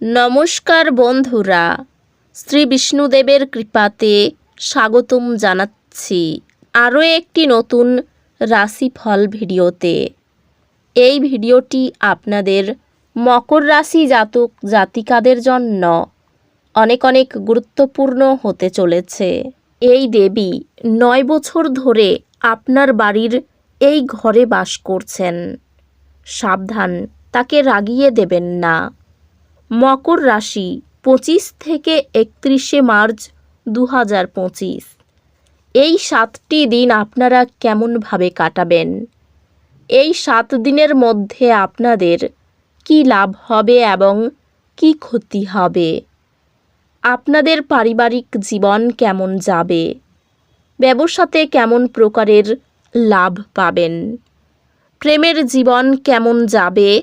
নমস্কার বন্ধুরা, শ্রী বিষ্ণুদেবের কৃপাতে স্বাগতম জানাচ্ছি আরও একটি নতুন রাশিফল ভিডিওতে। এই ভিডিওটি আপনাদের মকর রাশি জাতক জাতিকাদের জন্য অনেক অনেক গুরুত্বপূর্ণ হতে চলেছে। এই দেবী নয় বছর ধরে আপনার বাড়ির এই ঘরে বাস করছেন। সাবধান, তাকে রাগিয়ে দেবেন না। মকর রাশি পঁচিশ থেকে একত্রিশে মার্চ দু হাজার পঁচিশ। এই সাতটি দিন আপনারা কেমনভাবে কাটাবেন? এই সাত দিনের মধ্যে আপনাদের কি লাভ হবে এবং কি ক্ষতি হবে? আপনাদের পারিবারিক জীবন কেমন যাবে? ব্যবসাতে কেমন প্রকারের লাভ পাবেন? প্রেমের জীবন কেমন যাবে?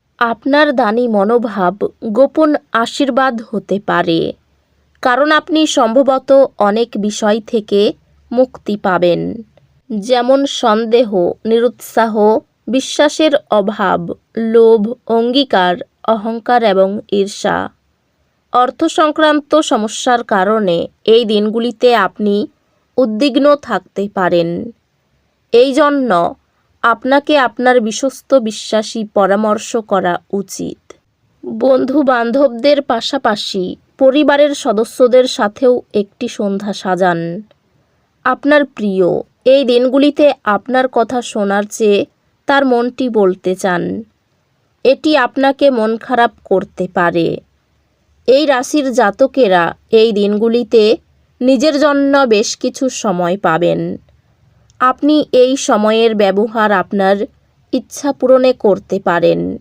আপনার দানি মনোভাব গোপন আশীর্বাদ হতে পারে, কারণ আপনি সম্ভবত অনেক বিষয় থেকে মুক্তি পাবেন, যেমন সন্দেহ, নিরুৎসাহ, বিশ্বাসের অভাব, লোভ, অঙ্গীকার, অহংকার এবং ঈর্ষা। অর্থ সংক্রান্ত সমস্যার কারণে এই দিনগুলিতে আপনি উদ্বিগ্ন থাকতে পারেন। এই জন্য আপনাকে আপনার বিশ্বস্ত বিশ্বাসী পরামর্শ করা উচিত। বন্ধু বান্ধবদের পাশাপাশি পরিবারের সদস্যদের সাথেও একটি সন্ধ্যা সাজান। আপনার প্রিয়, এই দিনগুলিতে আপনার কথা শোনার চেয়ে তার মনটি বলতে চান। এটি আপনাকে মন খারাপ করতে পারে। এই রাশির জাতকেরা এই দিনগুলিতে নিজের জন্য বেশ কিছু সময় পাবেন। আপনি এই সময়ের ব্যবহার আপনার ইচ্ছা পূরণে করতে পারেন।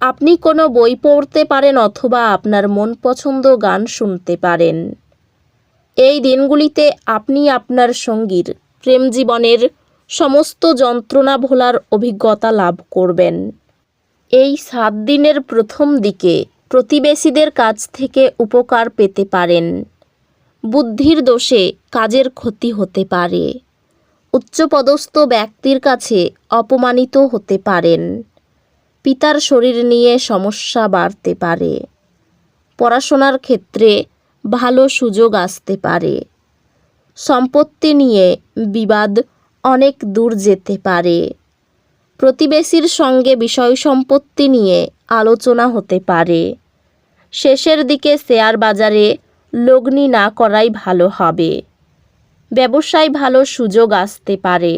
আপনি কোনো বই পড়তে পারেন অথবা আপনার মন পছন্দ গান শুনতে পারেন। এই দিনগুলিতে আপনি আপনার সঙ্গীর, প্রেম জীবনের সমস্ত যন্ত্রণা ভোলার অভিজ্ঞতা লাভ করবেন। এই সাত দিনের প্রথম দিকে প্রতিবেশীদের কাছ থেকে উপকার পেতে পারেন। বুদ্ধির দোষে কাজের ক্ষতি হতে পারে। উচ্চপদস্থ ব্যক্তির কাছে অপমানিত হতে পারেন। পিতার শরীর নিয়ে সমস্যা বাড়তে পারে। পড়াশোনার ক্ষেত্রে ভালো সুযোগ আসতে পারে। সম্পত্তি নিয়ে বিবাদ অনেক দূর যেতে পারে। প্রতিবেশীর সঙ্গে বিষয় সম্পত্তি নিয়ে আলোচনা হতে পারে। শেষের দিকে শেয়ার বাজারে লগ্নি না করাই ভালো হবে। ব্যবসায় ভালো সুযোগ আসতে পারে।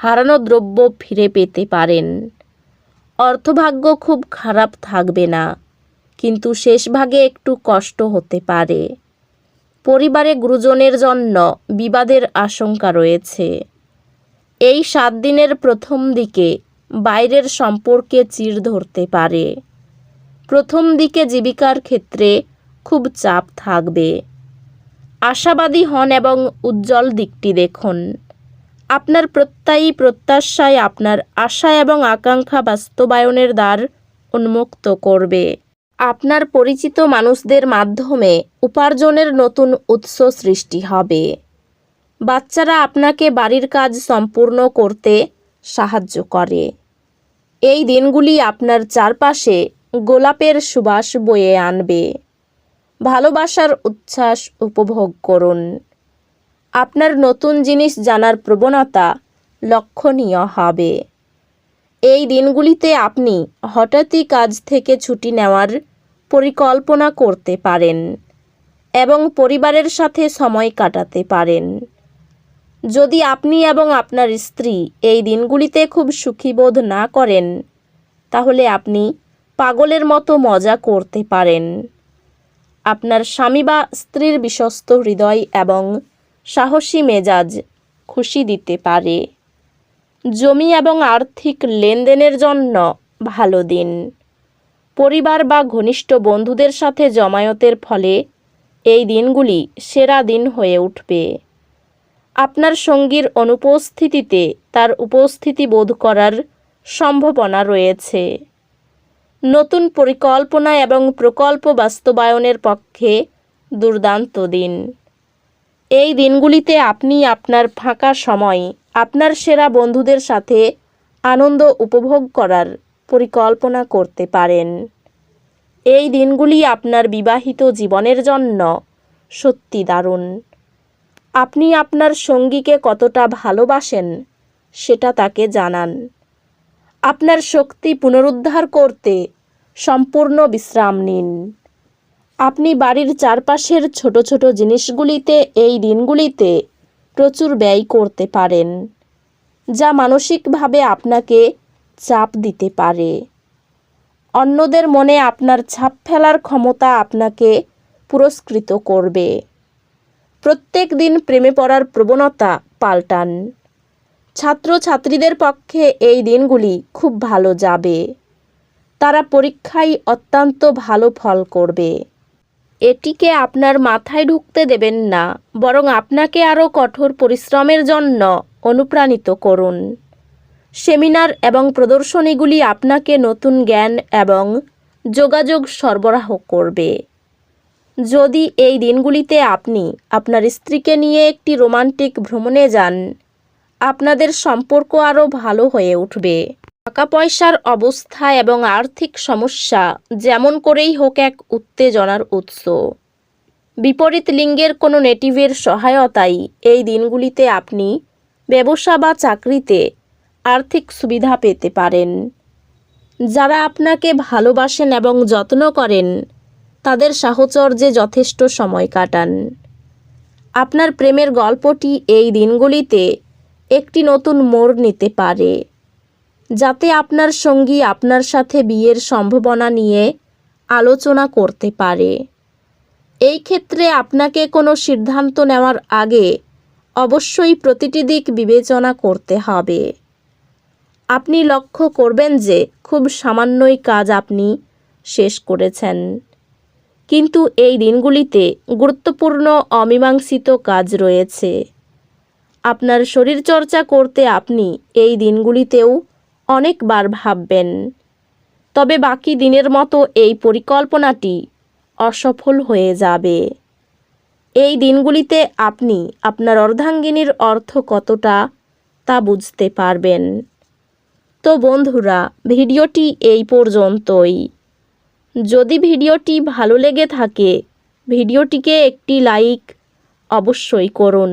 হারানো দ্রব্য ফিরে পেতে পারেন। অর্থভাগ্য খুব খারাপ থাকবে না, কিন্তু শেষ ভাগে একটু কষ্ট হতে পারে। পরিবারে গুরুজনের জন্য বিবাদের আশঙ্কা রয়েছে। এই সাত দিনের প্রথম দিকে বাইরের সম্পর্কে চির ধরতে পারে। প্রথম দিকে জীবিকার ক্ষেত্রে খুব চাপ থাকবে। আশাবাদী হন এবং উজ্জ্বল দিকটি দেখুন। আপনার প্রত্যয়ী প্রত্যাশায় আপনার আশা এবং আকাঙ্ক্ষা বাস্তবায়নের দ্বার উন্মুক্ত করবে। আপনার পরিচিত মানুষদের মাধ্যমে উপার্জনের নতুন উৎস সৃষ্টি হবে। বাচ্চারা আপনাকে বাড়ির কাজ সম্পূর্ণ করতে সাহায্য করে। এই দিনগুলি আপনার চারপাশে গোলাপের সুবাস বয়ে আনবে। ভালোবাসার উচ্ছ্বাস উপভোগ করুন। আপনার নতুন জিনিস জানার প্রবণতা লক্ষণীয় হবে। এই দিনগুলিতে আপনি হঠাৎই কাজ থেকে ছুটি নেওয়ার পরিকল্পনা করতে পারেন এবং পরিবারের সাথে সময় কাটাতে পারেন। যদি আপনি এবং আপনার স্ত্রী এই দিনগুলিতে খুব সুখী বোধ না করেন, তাহলে আপনি পাগলের মতো মজা করতে পারেন। আপনার স্বামী বা স্ত্রীর বিশ্বস্ত হৃদয় এবং সাহসী মেজাজ খুশি দিতে পারে। জমি এবং আর্থিক লেনদেনের জন্য ভালো দিন। পরিবার বা ঘনিষ্ঠ বন্ধুদের সাথে জমায়েতের ফলে এই দিনগুলি সেরা দিন হয়ে উঠবে। আপনার সঙ্গীর অনুপস্থিতিতে তার উপস্থিতি বোধ করার সম্ভাবনা রয়েছে। নতুন পরিকল্পনা এবং প্রকল্প বাস্তবায়নের পক্ষে দুর্দান্ত দিন। এই দিনগুলিতে আপনি আপনার ফাঁকা সময়, আপনার সেরা বন্ধুদের সাথে আনন্দ উপভোগ করার পরিকল্পনা করতে পারেন। এই দিনগুলি আপনার বিবাহিত জীবনের জন্য সত্যি দারুণ। আপনি আপনার সঙ্গীকে কতটা ভালোবাসেন, সেটা তাকে জানান। আপনার শক্তি পুনরুদ্ধার করতে সম্পূর্ণ বিশ্রাম নিন। আপনি বাড়ির চারপাশের ছোট ছোট জিনিসগুলিতে, এই দিনগুলিতে প্রচুর ব্যয় করতে পারেন, যা মানসিকভাবে আপনাকে চাপ দিতে পারে। অন্যদের মনে আপনার ছাপ ফেলার ক্ষমতা আপনাকে পুরস্কৃত করবে। প্রত্যেক দিন প্রেমে পড়ার প্রবণতা পাল্টান। ছাত্রছাত্রীদের পক্ষে এই দিনগুলি খুব ভালো যাবে। তারা পরীক্ষায় অত্যন্ত ভালো ফল করবে। এটিকে আপনার মাথায় ঢুকতে দেবেন না, বরং আপনাকে আরও কঠোর পরিশ্রমের জন্য অনুপ্রাণিত করুন। সেমিনার এবং প্রদর্শনীগুলি আপনাকে নতুন জ্ঞান এবং যোগাযোগ সরবরাহ করবে। যদি এই দিনগুলিতে আপনি আপনার স্ত্রীকে নিয়ে একটি রোমান্টিক ভ্রমণে যান আপনাদের সম্পর্ক আরও ভালো হয়ে উঠবে। টাকা পয়সার অবস্থা এবং আর্থিক সমস্যা যেমন করেই হোক এক উত্তেজনার উৎস। বিপরীত লিঙ্গের কোনো নেটিভের সহায়তায় এই দিনগুলিতে আপনি ব্যবসা বা চাকরিতে আর্থিক সুবিধা পেতে পারেন। যারা আপনাকে ভালোবাসেন এবং যত্ন করেন, তাদের সাহচর্যে যথেষ্ট সময় কাটান। আপনার প্রেমের গল্পটি এই দিনগুলিতে একটি নতুন মোড় নিতে পারে। যাতে আপনার সঙ্গী আপনার সাথে বিয়ের সম্ভাবনা নিয়ে আলোচনা করতে পারে। এই ক্ষেত্রে আপনাকে কোনো সিদ্ধান্ত নেওয়ার আগে অবশ্যই প্রতিটি দিক বিবেচনা করতে হবে। আপনি লক্ষ্য করবেন যে খুব সামান্যই কাজ আপনি শেষ করেছেন। কিন্তু এই দিনগুলিতে গুরুত্বপূর্ণ অমীমাংসিত কাজ রয়েছে। আপনার শরীরচর্চা করতে আপনি এই দিনগুলিতেও অনেকবার ভাববেন। তবে বাকি দিনের মতো এই পরিকল্পনাটি অসফল হয়ে যাবে। এই দিনগুলিতে আপনি আপনার অর্ধাঙ্গিনীর অর্থ কতটা তা বুঝতে পারবেন। তো বন্ধুরা, ভিডিওটি এই পর্যন্তই। যদি ভিডিওটি ভালো লেগে থাকে, ভিডিওটিকে একটি লাইক অবশ্যই করুন।